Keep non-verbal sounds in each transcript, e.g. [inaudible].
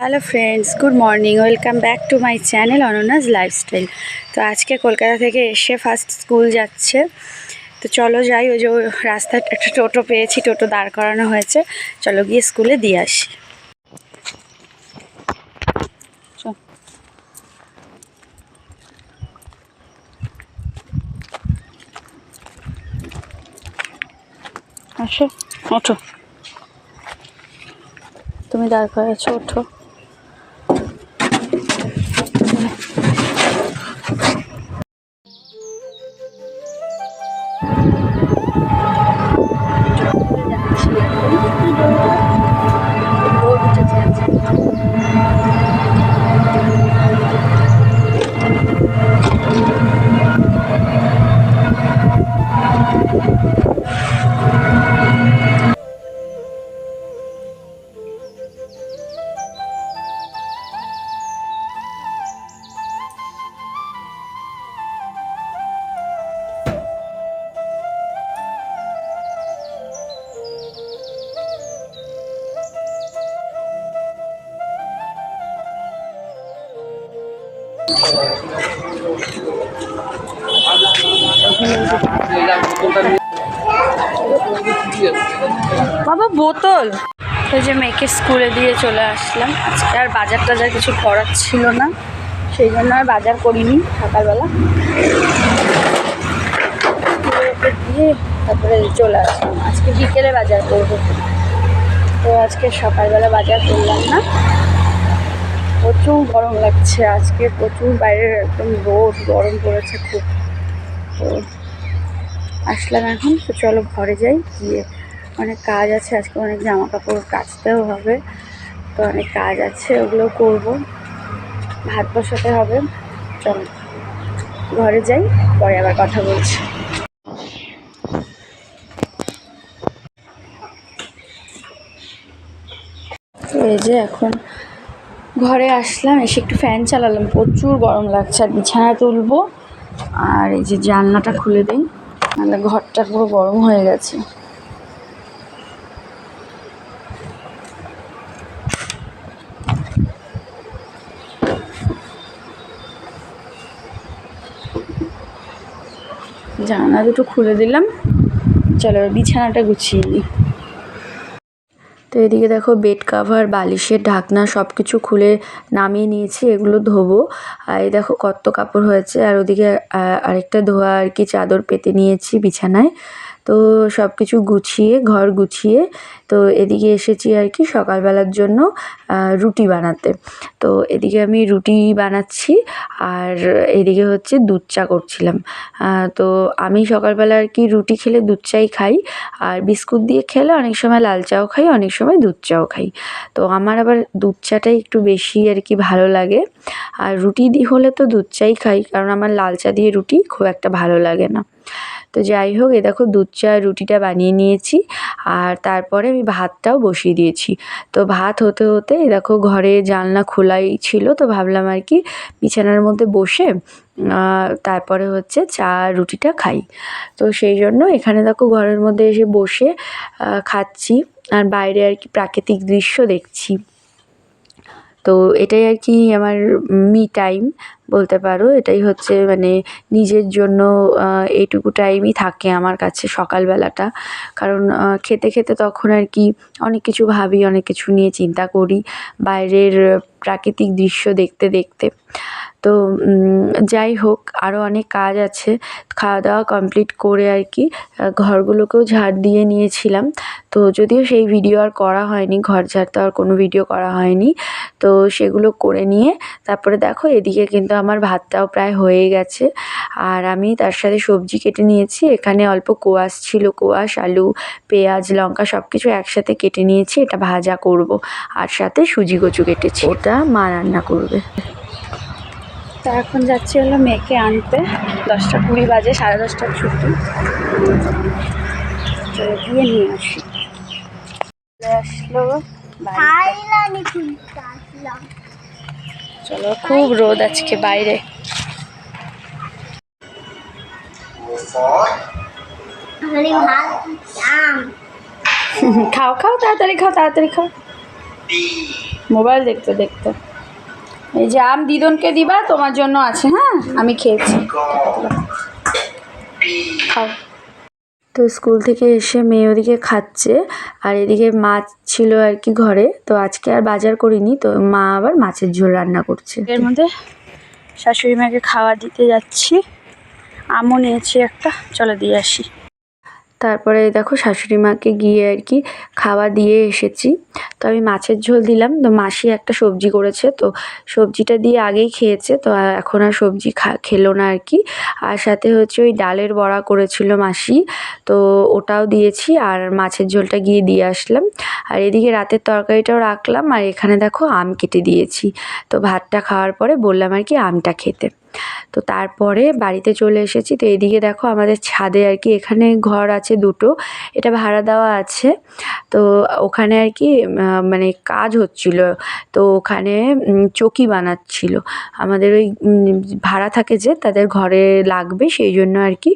Hello friends good morning welcome back to my channel অননাস lifestyle তো আজকে কলকাতা থেকে এসে ফার্স্ট স্কুল যাচ্ছে। তো চলো যাই, ওই যে রাস্তায় একটা টোটো পেয়েছি, টোটো দাঁড় করানো হয়েছে। চলো গিয়ে স্কুলে দিয়ে আসি। আসো। ওঠো। তুমি দাঁড় করেছ ওঠো। বাবা, বোতল। ওই যে মেয়েকে স্কুলে দিয়ে চলে আসলাম। আজকে আর বাজার টাজার কিছু করার ছিল না। সেই জন্য আর বাজার করিনি সকালবেলা। দিয়ে তারপরে চলে আসলাম। আজকে বিকেলে বাজার করব। তো আজকে সকালবেলা বাজার করলাম না। প্রচুর গরম লাগছে। আজকে প্রচুর বাইরে একদম রোদ, গরম পড়েছে খুব। তো আসলাম এখন। তো চলো ঘরে যাই। গিয়ে অনেক কাজ আছে। আজকে অনেক জামা কাপড় কাচতেও হবে। তো অনেক কাজ আছে, ওগুলো করব। ভাত বসাতে হবে। চলো ঘরে যাই, পরে আবার কথা বলছি। এই যে এখন ঘরে আসলাম, এসে একটু ফ্যান চালালাম। প্রচুর গরম লাগছে, আর বিছানা তুলবো। আর এই যে জানলাটা খুলে দিই, নাহলে ঘরটা পুরো গরম হয়ে গেছে। জানলা দুটো খুলে দিলাম। চলো বিছানাটা গুছিয়ে নিই। তো এদিকে দেখো বেড কাভার বালিশের ঢাকনা সব কিছু খুলে নামিয়ে নিয়েছি, এগুলো ধোবো। আর এই দেখো কত কাপড় হয়েছে, আর ওদিকে আরেকটা ধোয়া আর কি চাদর পেতে নিয়েছি বিছানায়। তো সব কিছু গুছিয়ে, ঘর গুছিয়ে তো এদিকে এসেছি আর কি সকালবেলার জন্য রুটি বানাতে। তো এদিকে আমি রুটি বানাচ্ছি আর এদিকে হচ্ছে দুধ চা করছিলাম। তো আমি সকালবেলা আর কি রুটি খেলে দুধ চাই খাই আর বিস্কুট দিয়ে খেলে অনেক সময় লাল চাও খাই, অনেক সময় দুধ চাও খাই। তো আমার আবার দুধ চাটাই একটু বেশি আর কি ভালো লাগে। আর রুটি দিয়ে হলে তো দুধ চাই খাই, কারণ আমার লাল চা দিয়ে রুটি খুব একটা ভালো লাগে না। তো যাই হোক এ দেখো দুধ চা, রুটিটা বানিয়ে নিয়েছি। আর তারপরে আমি ভাতটাও বসিয়ে দিয়েছি। তো ভাত হতে হতে, এ দেখো ঘরে জানলা খোলাই ছিল, তো ভাবলাম আর কি বিছানার মধ্যে বসে তারপরে হচ্ছে চা, রুটিটা খাই। তো সেই জন্য এখানে দেখো ঘরের মধ্যে এসে বসে খাচ্ছি। আর বাইরে আর কি প্রাকৃতিক দৃশ্য দেখছি। তো এটাই আর কি আমার মি টাইম বলতে পারো। এটাই হচ্ছে মানে নিজের জন্য এইটুকু টাইমই থাকে আমার কাছে সকালবেলাটা। কারণ খেতে খেতে তখন আর কি অনেক কিছু ভাবি, অনেক কিছু নিয়ে চিন্তা করি, বাইরের প্রাকৃতিক দৃশ্য দেখতে দেখতে। তো যাই হোক আরও অনেক কাজ আছে। খাওয়া দাওয়া কমপ্লিট করে আর কি ঘরগুলোকেও ঝাড় দিয়ে নিয়েছিলাম। তো যদিও সেই ভিডিও আর করা হয়নি, ঘর ঝাড় তো আর কোনো ভিডিও করা হয়নি। তো সেগুলো করে নিয়ে তারপরে দেখো এদিকে কিন্তু আমার ভাতটাও প্রায় হয়ে গেছে। আর আমি তার সাথে সবজি কেটে নিয়েছি। এখানে অল্প কোয়াশ ছিল, কোয়াশ, আলু, পেঁয়াজ, লঙ্কা সব কিছু একসাথে কেটে নিয়েছি। এটা ভাজা করব। আর সাথে সুজি কচু কেটেছি। ওটা মা রান্না করবে। তা এখন যাচ্ছি হলো মেয়েকে আনতে। দশটা কুড়ি বাজে, সাড়ে দশটার ছুটি। গিয়ে নিয়ে আসি। আসলো। চলো খুব রোদ আজকে বাইরে। [laughs] খাও খাও তাড়াতাড়ি খাও তাড়াতাড়ি খাও। মোবাইল দেখতে দেখতে। এই যে আম দিদনকে দিবা তোমার জন্য আছে হ্যাঁ? আমি খেয়েছি। খাও। তো স্কুল থেকে এসে মেয়ে ওদিকে খাচ্ছে, আর এদিকে মাছ ছিল আর কি ঘরে, তো আজকে আর বাজার করিনি, তো মা আবার মাছের ঝোল রান্না করছে। এর মধ্যে শাশুড়ি মাকে খাওয়া দিতে যাচ্ছি, আমও নিয়েছি একটা, চলো দিয়ে আসি। তারপরে দেখো শাশুড়ি মাকে গিয়ে আর কি খাওয়া দিয়ে এসেছি। তো আমি মাছের ঝোল দিলাম। তো মাসি একটা সবজি করেছে। তো সবজিটা দিয়ে আগেই খেয়েছে। তো এখন আর সবজি খা, খেলো না আর কি। আর সাথে হচ্ছে ওই ডালের বড়া করেছিল মাসি। তো ওটাও দিয়েছি আর মাছের ঝোলটা গিয়ে দিয়ে আসলাম। আর এদিকে রাতের তরকারিটাও রাখলাম। আর এখানে দেখো আম কেটে দিয়েছি। তো ভাতটা খাওয়ার পরে বললাম আর কি আমটা খেতে। তো তারপরে বাড়িতে চলে এসেছি। তো এদিকে দেখো আমাদের ছাদে আর কি এখানে ঘর আছে দুটো, এটা ভাড়া দেওয়া আছে। তো ওখানে আর কি মানে কাজ হচ্ছিল। তো ওখানে চকি বানাচ্ছিল। আমাদের ওই ভাড়া থাকে যে তাদের ঘরে লাগবে, সেই জন্য আর কি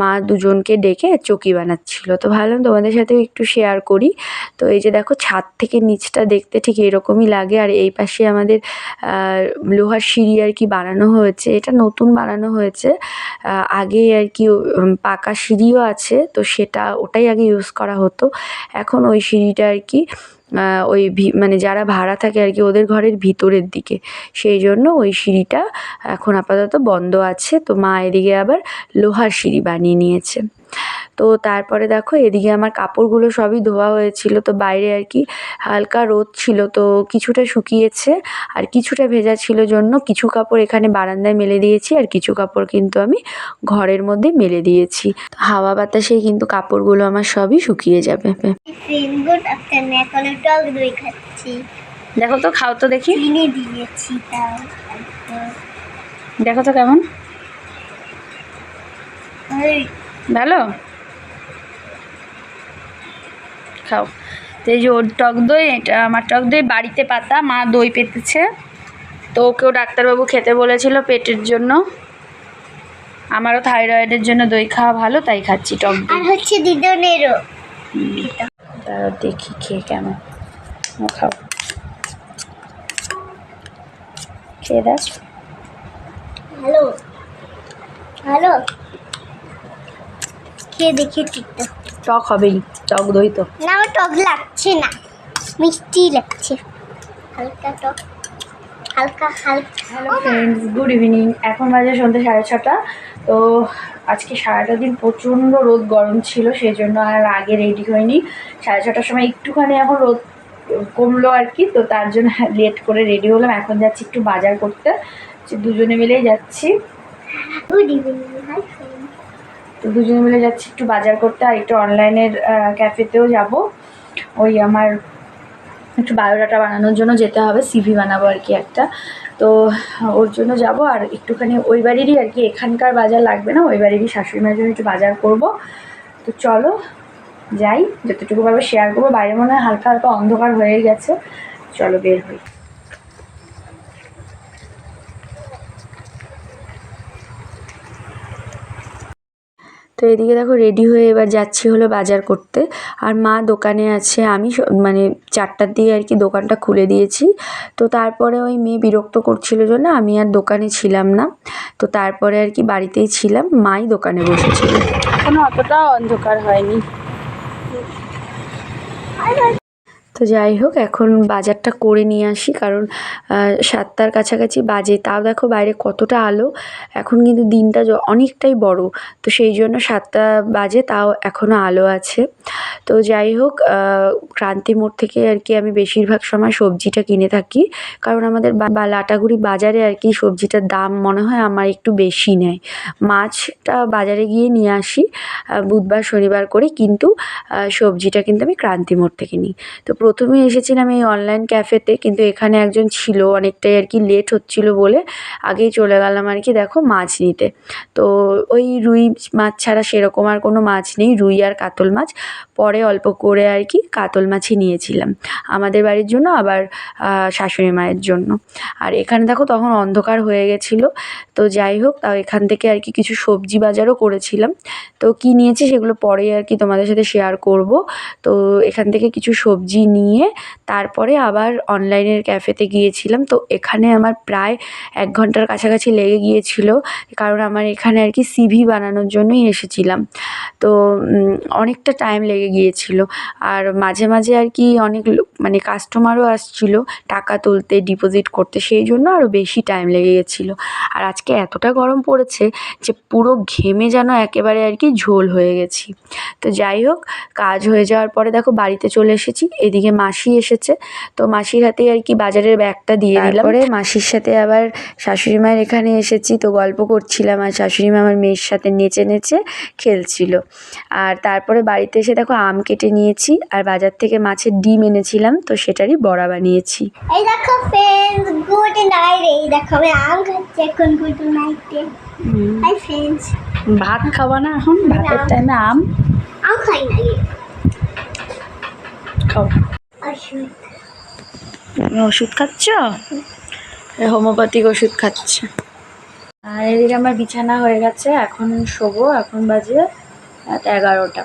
মা দুজনকে ডেকে চকি বানাচ্ছিল। তো ভাবলাম তোমাদের সাথে একটু শেয়ার করি। তো এই যে দেখো ছাদ থেকে নিচটা দেখতে ঠিক এরকমই লাগে। আর এই পাশে আমাদের লোহার সিঁড়ি আর কি বানানো হয়েছে। এটা নতুন বানানো হয়েছে। আগে আর কি পাকা সিঁড়িও আছে, তো সেটা ওটাই আগে ইউজ করা হতো। এখন ওই সিঁড়িটা আর কি ওই মানে যারা ভাড়া থাকে আর কি, ওদের ঘরের ভিতরের দিকে। সেই জন্য ওই সিঁড়িটা এখন আপাতত বন্ধ আছে, তো মা এদিকে আবার লোহার সিঁড়ি বানিয়ে নিয়েছে। তো তারপরে দেখো এদিকে আমার কাপড়গুলো সবই ধোয়া হয়েছিল তো বাইরে আর কি হালকা রোদ ছিল তো কিছুটা শুকিয়েছে আর কিছুটা ভেজা ছিল জন্য কিছু কাপড় এখানে বারান্দায় মেলে দিয়েছি আর কিছু কাপড় কিন্তু আমি ঘরের মধ্যে মেলে দিয়েছি। হাওয়া বাতাসে কিন্তু কাপড়গুলো আমার সবই শুকিয়ে যাবে। ফ্রেন্ড গুড আফটারনুন এখন টক দই খাচ্ছি। দেখো তো খাও তো দেখি। দিয়েছি দেখো তো কেমন। ভালো? খাও। তো এই যে ওর টক দই এটা আমার টক দই বাড়িতে পাতা মা দই পেতেছে। তো ওকেও ডাক্তারবাবু খেতে বলেছিল পেটের জন্য। আমারও থাইরয়েডের জন্য দই খাওয়া ভালো তাই খাচ্ছি টক আর দই হচ্ছে দিদনেরও। দেখি খেয়ে কেমন। ও খাও। খেয়ে দাস ভালো ভালো খেয়ে দেখি ঠিকটা টক হবেই টক দই তো। না আমার টক লাগছে না। মিষ্টি লাগছে। হালকা টক। হালকা হালকা। হ্যালো ফ্রেন্ডস গুড ইভিনিং এখন বাজে সন্ধ্যে সাড়ে ছটা। তো আজকে সারাটা দিন প্রচণ্ড রোদ গরম ছিল সেই জন্য আর আগে রেডি হয়নি। সাড়ে ছটার সময় একটুখানি এখন রোদ কমলো আর কি তো তার জন্য লেট করে রেডি হলাম। এখন যাচ্ছি একটু বাজার করতে। দুজনে মিলেই যাচ্ছি। গুড ইভিনিং তো দুজনে মিলে যাচ্ছি একটু বাজার করতে আর একটু অনলাইনের ক্যাফেতেও যাব। ওই আমার একটু বায়োডাটা বানানোর জন্য যেতে হবে, সিভি বানাবো আর কি একটা। তো ওর জন্য যাব আর একটুখানি ওই বাড়িরই আর কি, এখানকার বাজার লাগবে না, ওই বাড়িরই শাশুড়ি মায়ের জন্য একটু বাজার করব। তো চলো, যাই যতটুকুভাবে শেয়ার করব। বাইরে মনে হয় হালকা হালকা অন্ধকার হয়ে গেছে। চলো বের হই। তো এদিকে দেখো রেডি হয়ে এবার যাচ্ছি হলো বাজার করতে। আর মা দোকানে আছে, আমি মানে চারটার দিয়ে আর কি দোকানটা খুলে দিয়েছি। তো তারপরে ওই মেয়ে বিরক্ত করছিল জন্য আমি আর দোকানে ছিলাম না। তো তারপরে আর কি বাড়িতেই ছিলাম, মাই দোকানে বসেছিল। এখনও অতটা অন্ধকার হয়নি। তো যাই হোক, এখন বাজারটা করে নিয়ে আসি। কারণ সাতটার কাছাকাছি বাজে। তাও দেখো বাইরে কতটা আলো। এখন কিন্তু দিনটা অনেকটাই বড়। তো সেই জন্য সাতটা বাজে, তাও এখনও আলো আছে। তো যাই হোক ক্রান্তি মোড় থেকে আর কি আমি বেশিরভাগ সময় সবজিটা কিনে থাকি। কারণ আমাদের বা- লাটাগুড়ি বাজারে আর কি সবজিটার দাম মনে হয় আমার একটু বেশি নেয়। মাছটা বাজারে গিয়ে নিয়ে আসি বুধবার, শনিবার করে। কিন্তু সবজিটা কিন্তু আমি ক্রান্তি মোড় থেকে নিই। তো প্রথমে এসেছিলাম এই অনলাইন ক্যাফেতে কিন্তু এখানে একজন ছিল, অনেকটাই আর কি লেট হচ্ছিল বলে আগেই চলে গেলাম আর কি, দেখো মাছ নিতে। তো ওই রুই মাছ ছাড়া সেরকম আর কোনো মাছ নেই, রুই আর কাতল মাছ। পরে অল্প করে আর কি কাতল মাছই নিয়েছিলাম, আমাদের বাড়ির জন্য, আবার শাশুড়ি মায়ের জন্য। আর এখানে দেখো তখন অন্ধকার হয়ে গেছিল, তো যাই হোক, তাও এখান থেকে আর কি কিছু সবজি বাজারও করেছিলাম। তো কী নিয়েছি সেগুলো পরে আর কি তোমাদের সাথে শেয়ার করব। তো এখান থেকে কিছু সবজি নিয়ে তারপরে আবার অনলাইনের ক্যাফেতে গিয়েছিলাম। তো এখানে আমার প্রায় এক ঘণ্টার কাছাকাছি লেগে গিয়েছিল, কারণ আমার এখানে আর কি সিভি বানানোর জন্যই এসেছিলাম। তো অনেকটা টাইম লেগে গিয়েছিল। আর মাঝে মাঝে আর কি অনেক মানে কাস্টমারও আসছিল টাকা তুলতে ডিপোজিট করতে, সেই জন্য আরও বেশি টাইম লেগে গেছিল আর আজকে এতটা গরম পড়েছে যে পুরো ঘেমে যেন একেবারে আর কি ঝোল হয়ে গেছি। তো যাই হোক, কাজ হয়ে যাওয়ার পরে দেখো বাড়িতে চলে এসেছি, এদিকে মাসি এসেছে তো মাসির হাতেই আর কি বাজারের ব্যাগটা দিয়ে দিলাম। পরে মাসির সাথে আবার শাশুড়ি মায়ের এখানে এসেছি তো গল্প করছিলাম আর শাশুড়ি মা আমার মেয়ের সাথে নেচে নেচে খেলছিল। আর তারপরে বাড়িতে এসে দেখো আম কেটে নিয়েছি আর বাজার থেকে মাছের ডিম এনেছিলাম তো সেটারই বড়া বানিয়েছি। এই দেখো ফ্রেন্ডস গুড নাইট এই দেখো আমি আম খাচ্ছি এখন গুড নাইটে হাই ফ্রেন্ডস ভাত খাওয়া না এখন? ভাতের টাইমে আম? আম খাই না খাও। ওষুধ খাচ্ছ? হোমিওপ্যাথিক ওষুধ খাচ্ছে। আর এদিকে আমার বিছানা হয়ে গেছে, এখন শোবো, এখন বাজে রাত এগারোটা।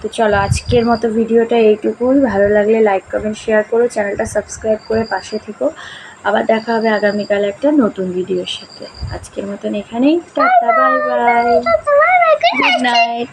তো চলো, আজকের মতো ভিডিওটা এইটুকুই। ভালো লাগলে লাইক কমেন্ট শেয়ার করো, চ্যানেলটা সাবস্ক্রাইব করে পাশে থেকো। আবার দেখা হবে আগামীকাল একটা নতুন ভিডিওর সাথে। আজকের মতন এখানেই, tata bye bye good night